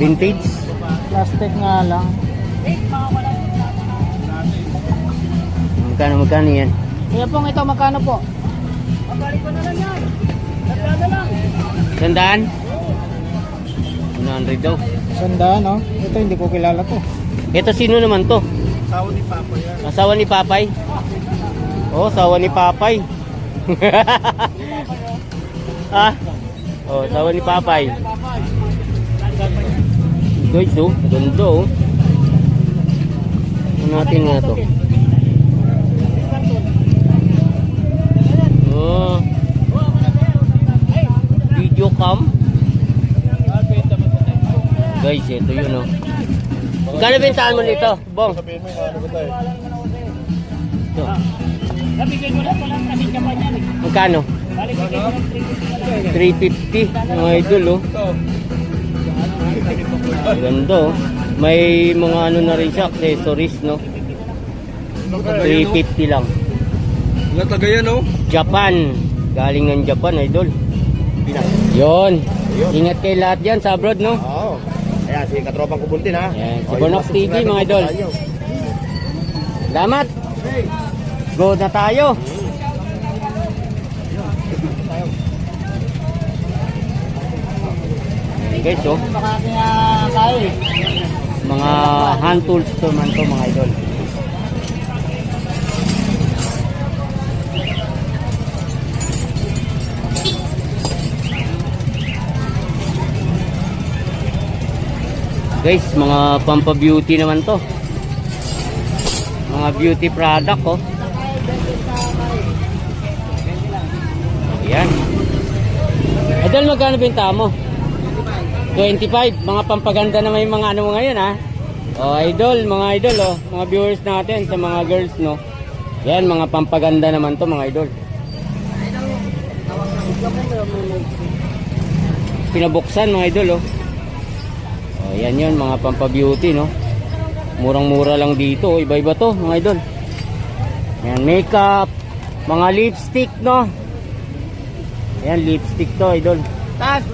Vintage. Plastic nga lang. Magkano, magkano yan? Kuya pong ito, magkano po? Sandaan? 100 daw. Sandaan, no? Ito, hindi ko kilala to. Ito sino naman to? Sawa ni Papa yan. Asawa ni Papay? Oh, asawa ni Papay. ah? Oh, asawa ni Papay. Guys, oh. Ganda, oh. Ano natin nga to? Oh. Video cam. Guys, ito yun, oh. Magkano bentahan mo nito, Bong? Sabihin mo yung ano ba tayo? Ito. Magkano? 350 mga idol oh. Ganda oh. May mga ano na rin siya, accessories no. 350 lang. Natagayan oh. Japan. Galing ng Japan idol. Yon. Ingat kayo lahat dyan sa abroad no. Oo. Ayan, si Katropang Kubuntin ha. Ayan, si O, Bonox TV, mga idol. Salamat. Go na tayo. Guys, oh. Mga hand tools to man to mga idol. Guys, mga pampa-beauty naman to. Mga beauty product oh. Ayan. Idol, magkano benta mo? 25, mga pampaganda na may mga ano mo ngayon ha. Oh, idol, mga idol oh, mga viewers natin sa mga girls no. Yan, mga pampaganda naman to mga idol. Pinabuksan mga idol oh. Oh, yan yun, mga pampabeauty no. Murang-mura lang dito, oh. iba-iba to mga idol. Yan, makeup, mga lipstick no. Yan, lipstick to idol. Taas,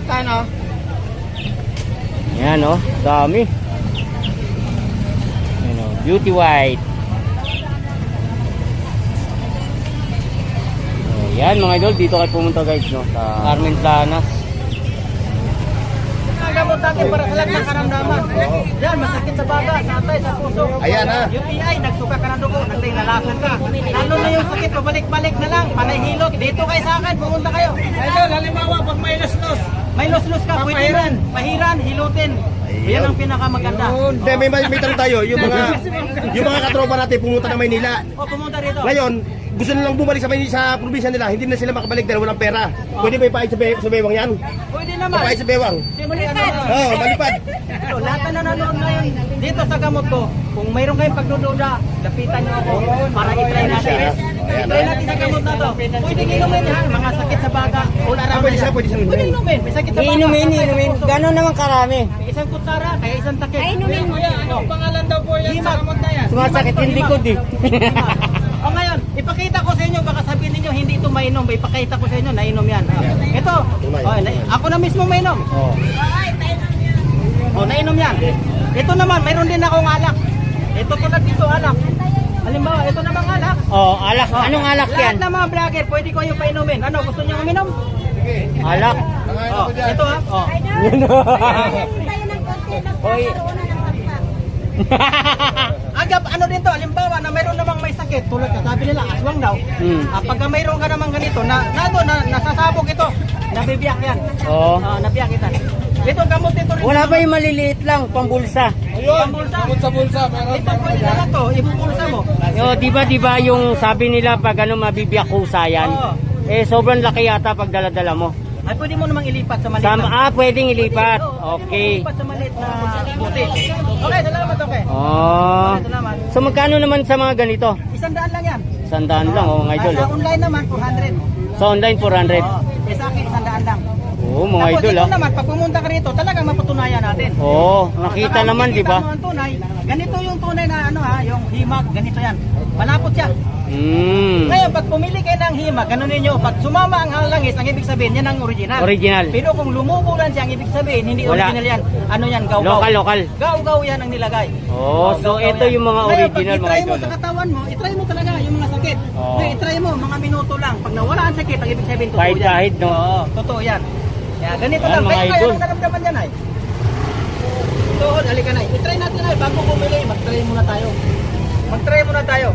kano? Yan oh, dami. Yan oh, beauty white. Oh, yan mga idol, dito kayo pumunta guys no, sa Carmen Planas. Gamot natin para sa lahat ng karamdaman. Yan, masakit sa baga, sa atay, sa puso. Ayan, ha? UTI, nagsuka ka ng dugo, nagtinalasan ka. Lalo na yung sakit, pabalik-balik na lang, panahilot. Dito kayo sa akin, pumunta kayo. Idol, halimbawa, pag may los-los. May los-los ka, pwede rin. Pahiran, hilutin. Yan ang pinakamaganda. Hindi, may, may, may tanong tayo. Yung mga, yung mga katropa natin pumunta ng Maynila. O, pumunta rito. Ngayon, gusto nilang bumalik sa Maynila, sa probinsya nila. Hindi na sila makabalik dahil walang pera. Pwede ba ipaayos sa, be- sa bewang yan? Pwede naman. Ipaayos sa bewang. Ano, Oo, oh, malipad. So, lahat na nanonood ngayon dito sa gamot ko, kung mayroon kayong pagdududa, lapitan niyo ako para i-try natin. I-try natin sa gamot na to. Pwede inumin ha, mga sakit sa baga. Wala Ah, pwede siya, pwede siya Pwede inumin, may sakit sa baga. Iinumin, iinumin. Gano'n naman karami. May isang kutsara, kaya isang takip. Ay, inumin mo yan. Ano pangalan daw po yan sa gamot na yan? Sumasakit yung likod eh. o ngayon, ipakita ko sa inyo, baka sabihin ninyo hindi ito mainom. Ipakita ko sa inyo, nainom yan. Ito, oh, na- ako na mismo mainom. Oo. O, nainom yan. Ito naman, mayroon din akong alak. Ito tulad dito, alak. Halimbawa, ito namang alak. Oh, alak. Anong alak yan? Lahat ng mga vlogger, pwede ko yung painumin. Ano, gusto niyo uminom? Alak. Oh, ito ha. Oh. Oy. Agap, ano din to, halimbawa na mayroon namang may sakit, tulad ka, sabi nila, aswang daw. Hmm. Ah, pagka mayroon ka namang ganito, na, na, na, nasasabog ito, nabibiyak yan. Oh. Ah, nabiyak kita. Ito, gamot ito rin. Wala ba yung maliliit lang, pambulsa? Pambulsa. sa bulsa. Ito, pwede na lang to, ibubulsa mo. Yo, di ba di ba yung sabi nila pag ano mabibiyak kusa yan? Oo. Eh sobrang laki yata pag dala-dala mo. Ay, pwede mo namang ilipat sa maliit. Sa, na- ah, pwedeng ilipat. Oo, Okay. Ilipat sa maliit na buti. Okay, salamat, okay. Oh. Okay, salamat. So magkano naman sa mga ganito? Isang daan lang yan. Sandaan lang oh, mga idol. Ah, Sa Oh. online naman, 400. Sa online 400. Oo. Eh, sa akin, isang daan lang. Oo, mga Tapos idol ah. naman, pag pumunta ka rito, talagang mapatunayan natin. Oo, nakita Saka naman, di ba? mo ang tunay, Ganito yung tunay na ano ha, yung himag, ganito yan. Malapot siya. Mm. Ngayon, pag pumili kayo ng himag, ganun ninyo, pag sumama ang halangis, ang ibig sabihin, yan ang original. Original. Pero kung lumubo lang siya, ang ibig sabihin, hindi Wala. original yan. Ano yan, gaw-gaw. Local, local. Gaw-gaw yan ang nilagay. Oh, so ito yan. yung mga Ngayon, original, pag mga itry mo sa katawan mo, itry mo talaga yung mga sakit. Oo. Ngayon, itry mo, mga minuto lang. Pag nawala ang sakit, ang ibig sabihin, totoo yan. kahit, no? Oo, totoo yan. Kaya ganito Yan, lang. mga Kaya idol. anong naramdaman yan ay? Tuhod, halika na. I-try natin ay bago bumili. Mag-try muna tayo. Mag-try muna tayo.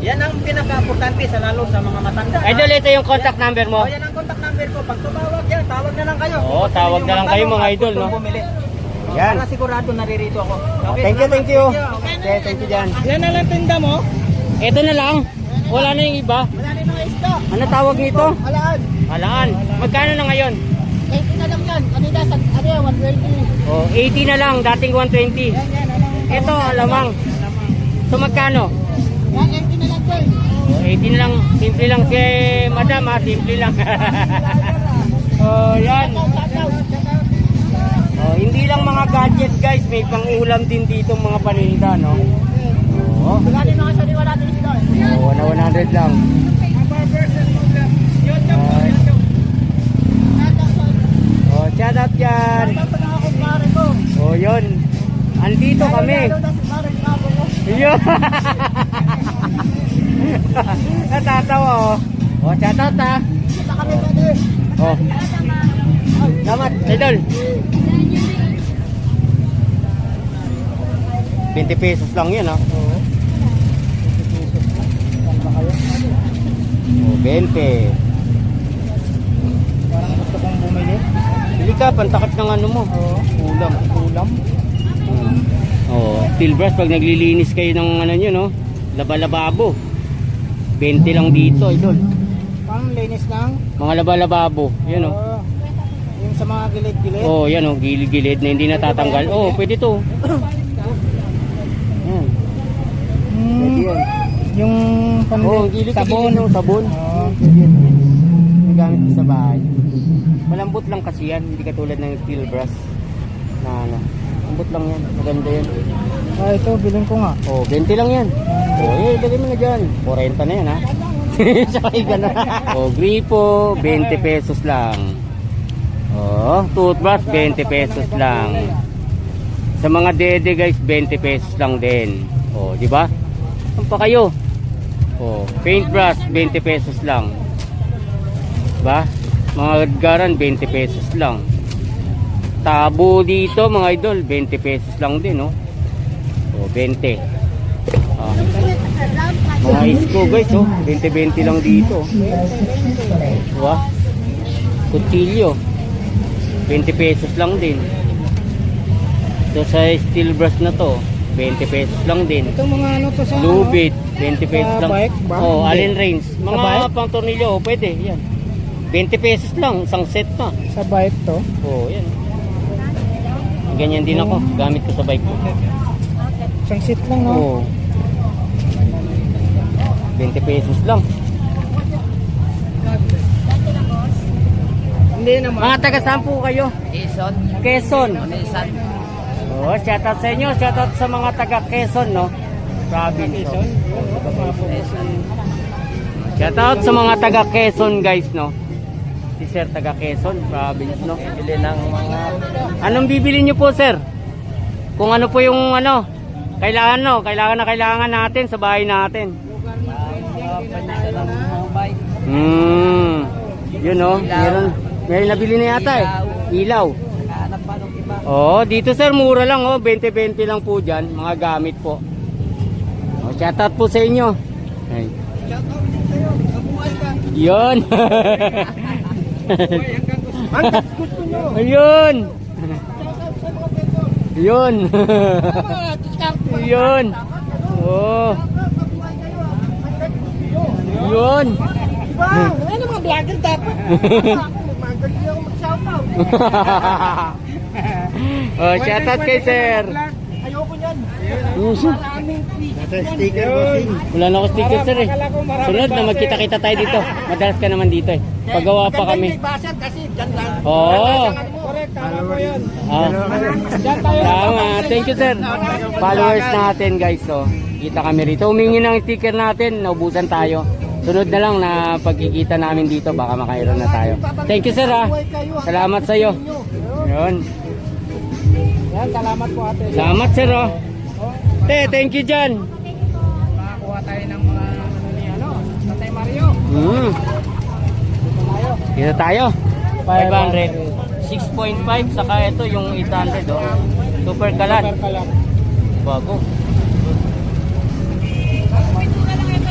Yan ang pinaka-importante sa lalo sa mga matanda. Idol, ito yung contact number mo. Oh, yan ang contact number ko. Pag tumawag yan, tawag na lang kayo. Oo, Kung gusto tawag na lang kayo, magtanong mga at idol, gustong no? Bumili. Oh, Yan. Para sigurado naririto ako. Okay, Thank you, salamat. thank you. Okay. Okay, thank you dyan. Yan na lang tinda mo. Ito na lang. Wala na yung iba. Wala rin mga isda. Ano tawag nito? Alaan. Halaan. Magkano na ngayon? 80 na lang yan. Kanina sa ano yan, 120. Oh, 80 na lang, dating 120. Yan, yan. Alang. Ito, alamang. So magkano? Yan, 80 na lang sir. Oh, 80 na lang. Simple lang si madam ha, simple lang. oh, yan. Oh, hindi lang mga gadget guys, may pang-ulam din dito mga paninda, no? Oh, Wala rin mga sariwa natin isda. eh. oh 100 lang. Ay. Oh, shout out yan. Ko. Oh, yun. Andito kami. Lalo na si pare nga po ko. Yun. Natatawa oh. Shout out ha. Pwede. Oh. Salamat, idol. 20 pesos lang yun ha. Oh, 20. Parang gusto kong bumili. Pili ka, pantakot ng ano mo. Oo. Ulam. Ulam. Hmm. Oh, steel brush pag naglilinis kayo ng ano nyo, no? Laba-lababo. 20 lang dito, idol. Pang linis lang. Mga laba-lababo. Yan oh. Oo. Yung sa mga gilid-gilid. Oh, yan oh, gilid-gilid na hindi natatanggal. Oh, pwede to. Yan. Pwede yan. Yung pan Oh, gilid sabon, oh, sabon. Oo. Ko sa bahay. Malambot lang kasi yan, hindi katulad ng steel brush. Na ano. Malambot lang yan, maganda yan. Ah, ito, bilhin ko nga. Oh, 20 lang yan. Oh, eh, ilagay mo na dyan. 40 na yan, ha? Sakay ka na. oh, gripo, 20 pesos lang. Oh, toothbrush, 20 pesos lang. Sa mga dede guys, 20 pesos lang din. Oh, di ba? Saan pa kayo? Oh, paintbrush, 20 pesos lang. Ba? Mga garan, 20 pesos lang. Tabo dito, mga idol, 20 pesos lang din, oh. Oh, 20. Ah. Mga isko guys, oh. 20-20 lang dito. Diba? Kutsilyo. 20 pesos lang din. So sa steel brush na to, 20 pesos lang din. Itong mga ano to sa Lubid, 20 pesos Sa lang. bike? Oh, allen range. Mga pang tornilyo, oh, pwede. Yan. 20 pesos lang, isang set pa. Sa bike to. Oh, yan. Ganyan din ako, gamit ko sa bike ko. Isang seat lang, no? Oo. 20 pesos lang. Hindi naman. Mga taga saan po kayo? Ison. Quezon. Onisan. Oh, shout out sa inyo, shout out sa mga taga Quezon, no? Province. Oh. Shout out sa mga taga Quezon, guys, no? Si Sir taga Quezon, province, no? Bili ng mga... Anong bibili niyo po, sir? Kung ano po yung ano, kailangan no, kailangan na kailangan natin sa bahay natin. Hmm. Yun no, meron may nabili na yata eh. Ilaw. Oh, dito sir, mura lang oh, 20-20 lang po diyan, mga gamit po. Oh, shout out po sa inyo. Ay. Shoutout din sa'yo. Kabuhay ka. Yun. Hanggat gusto nyo. Ayun. Shoutout. Yun. Yun. Oh, yun. Diba? Ano mga vlogger dapat? Ako, magaling ako mag-shoutout. oh, shout out kay sir. Ayoko niyan. Maraming tweet. sticker bossing. Wala na ako sticker sir eh. Sunod na magkita-kita tayo dito. Madalas ka naman dito eh. Paggawa pa kami. Kasi dyan lang. Oo. Correct. tama po yun. Ah. Diyan tayo. Tama. Thank you, sir. Followers natin, guys. So, kita kami rito. Humingi ng sticker natin. Naubusan tayo. Sunod na lang na pagkikita namin dito. Baka makairon na tayo. Thank you, sir. Ha. Salamat sa iyo. Yun. Yan, salamat po ate. Salamat, sir. Oh. Te, thank you dyan. Tayo ng mga ano ni ano, Tatay Mario. Hmm. Dito tayo. Dito tayo. 500. 6.5 saka ito yung 800 oh. Super kalat. Super kalat. Bago.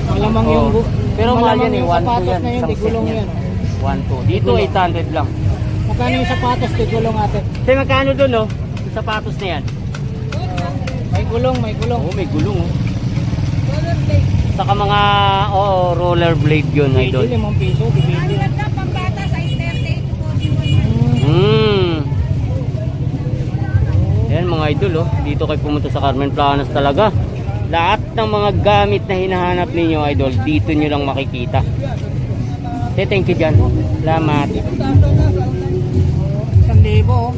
Malamang Oh. yung Pero mahal malamang yan eh, yung 1 2 sapatos yan, na yun, isang set yan. yan. 1 2. Dito 800 lang. Magkano yung sapatos, di gulong ate? Te magkano doon oh? Yung sapatos na yan. May gulong, may gulong. Oo, may gulong oh. Saka mga oh, rollerblade yun, idol. limang piso, bibili. Hmm. Yan mga idol oh. Dito kayo pumunta sa Carmen Planas talaga. Lahat ng mga gamit na hinahanap ninyo idol, dito nyo lang makikita. Te, thank you dyan. Salamat. Isang libo, oh.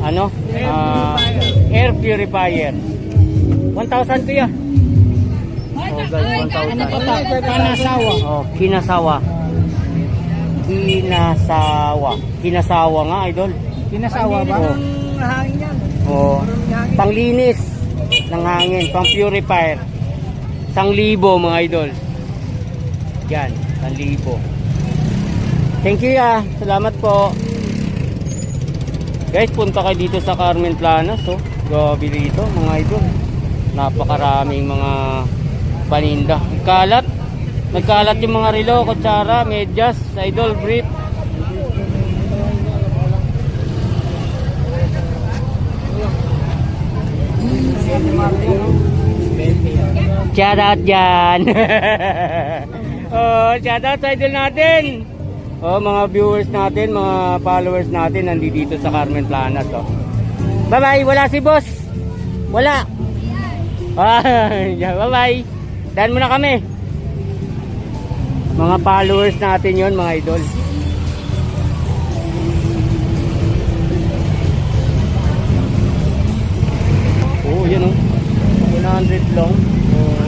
Ano? Ah, air purifier. 1,000 kuya. Guys, 1,000. Pa ta? Panasawa. Oh, kinasawa. Kinasawa. Kinasawa nga, idol. Pinasawa ba? Oh. Hangin yan. Oh, panglinis ng hangin, pang purifier. Sang libo mga idol. Yan, sang libo. Thank you ya. Salamat po. Guys, punta kayo dito sa Carmen Planas, oh. Grabe dito, mga idol. Napakaraming mga paninda. Kalat. Nagkalat yung mga relo, kutsara, medyas, idol, brief. Shout out dyan. oh, shout out sa idol natin. Oh, mga viewers natin, mga followers natin nandito dito sa Carmen Planas. Oh. Bye-bye. Wala si boss. Wala. Bye-bye. Dan muna kami. Mga followers natin yon mga idol. Oh, yan oh. 100 lang. Oo.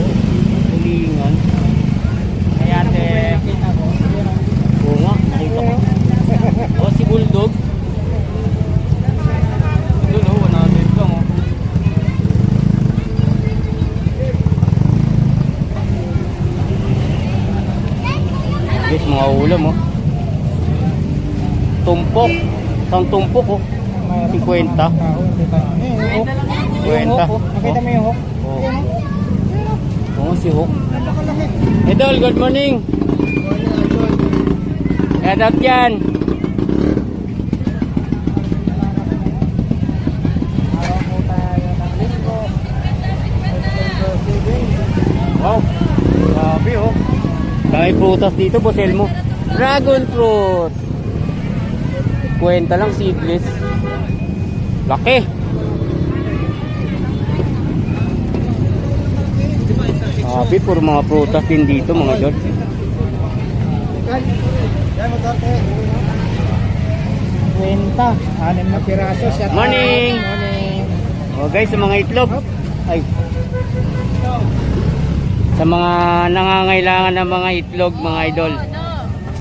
Tulingan. Kaya ate. Oo nga, nakita ko. Oh, si Bulldog. Doon oh, 100 lang oh. Guys, mga ulam oh. Tumpok. Isang tumpok oh. 50. Kwenta. Kwenta. Nakita mo yung hook? Oh. Oo, si Hook. Idol, good morning. Head up yan. Wow. Grabe oh. Dami prutas dito, Bosel mo. Dragon fruit. Kwenta lang seedless. Laki. Grabe, puro mga prutas din dito mga idol. Kwenta. Anim na piraso. Morning. Morning. Oh guys, sa mga itlog. Ay. Sa mga nangangailangan ng mga itlog, mga idol.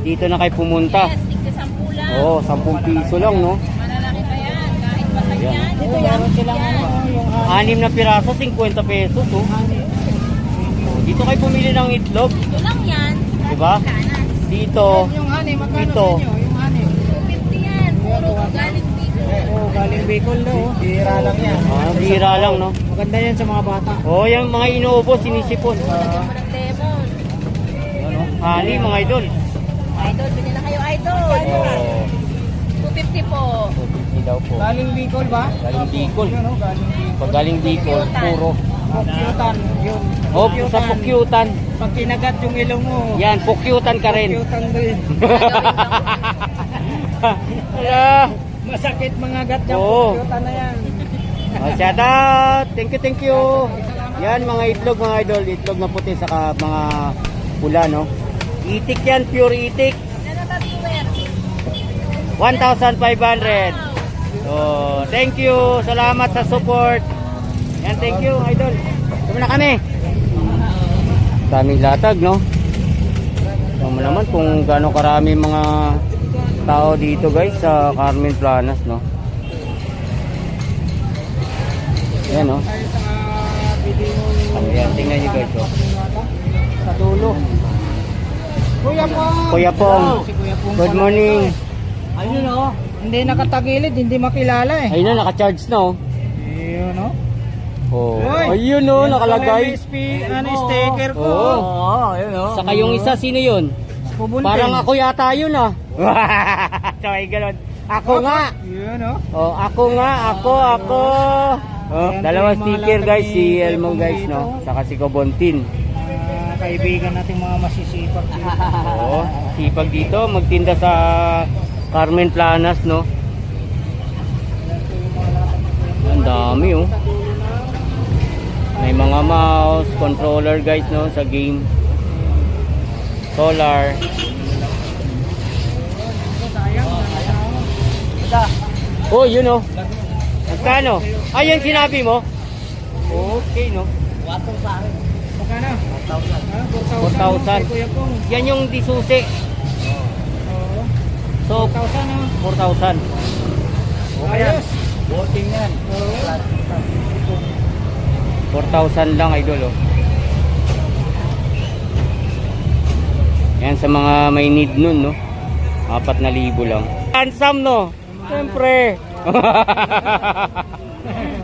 Dito na kayo pumunta. Oo, 10 piso lang, no? Malalaki pa yan, kahit Ayan. yan. Dito yan. silang ano, yung Anim na piraso, 50 pesos, oh. Dito kayo pumili ng itlog, Ito lang yan. di ba? Kanan. Dito, Yung honey, magkano Dito. sa inyo? Yung honey. 250 yan. Puro galing dito. Oo, galing Bicol daw. oh. Bira lang yan. ah, bira lang, no? Maganda yan sa mga bata. Oh, yung mga inuubo, sinisipon. Lemon. Ano? Hali, mga idol. Idol, bili na kayo idol. Oh, 250 po. 250 daw po. Galing Bicol ba? Galing Bicol. Oh, galing Bicol. Pag galing Bicol, puro. Pukyutan. Yun. Oh, sa pukyutan. Pag kinagat yung ilong mo. Yan, pukyutan ka rin. Pukyutan din. Hello. Masakit mga gat niya. Oo. Pukyutan na yan. Oh, shout out! Thank you, thank you! Yan, mga itlog, mga idol. Itlog na puti, saka mga pula, no? Itik yan, pure itik. Ano ba viewer? 1,500. Oh, thank you. Salamat sa support. Yan, thank you, idol. Tama na kami. Daming latag, no? Tignan mo naman kung gaano karami mga tao dito, guys, sa Carmen Planas, no? Yan, no? Ayan, tingnan nyo, guys, oh. Sa dulo. Kuya po. Kuya Pong, Si Kuya Pong good morning. ito. Ayun oh. Hindi nakatagilid, hindi makilala eh. Ayun na, naka-charge na, oh. Ayun oh. Oh, ayun, oh, nakalagay. MSP, ano, sticker ko. Oo. Oo, ayun oh. Saka yung isa, sino yun? Pubuntin. Parang ako yata yun ah. Sabay ganun. Ako nga. Yun oh. Oh, ako nga, ako, ako. Oh, mga sticker guys, si Elmo Pong guys, no? Saka si Kobontin. Kaibigan nating mga masisipag dito. Oo, sipag dito, magtinda sa Carmen Planas, no? Ang dami, oh. May mga mouse, controller guys, no? Sa game. Solar. Oh, yun oh. Magkano? Ayun sinabi mo? Okay, no? Magkano? 4,000. 4,000. Kay Kuya Pong. Yan yung disusi. Oo. So, 4,000 oh. 4,000. Ayos. Voting yan. Oo. 4,000 lang, idol, oh. Yan sa mga may need nun, no? 4,000 lang. Handsome, no? Siyempre.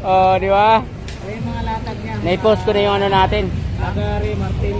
oh, di ba? Mga latag niya. Naipost ko na yung ano natin. Lagari, martilyo,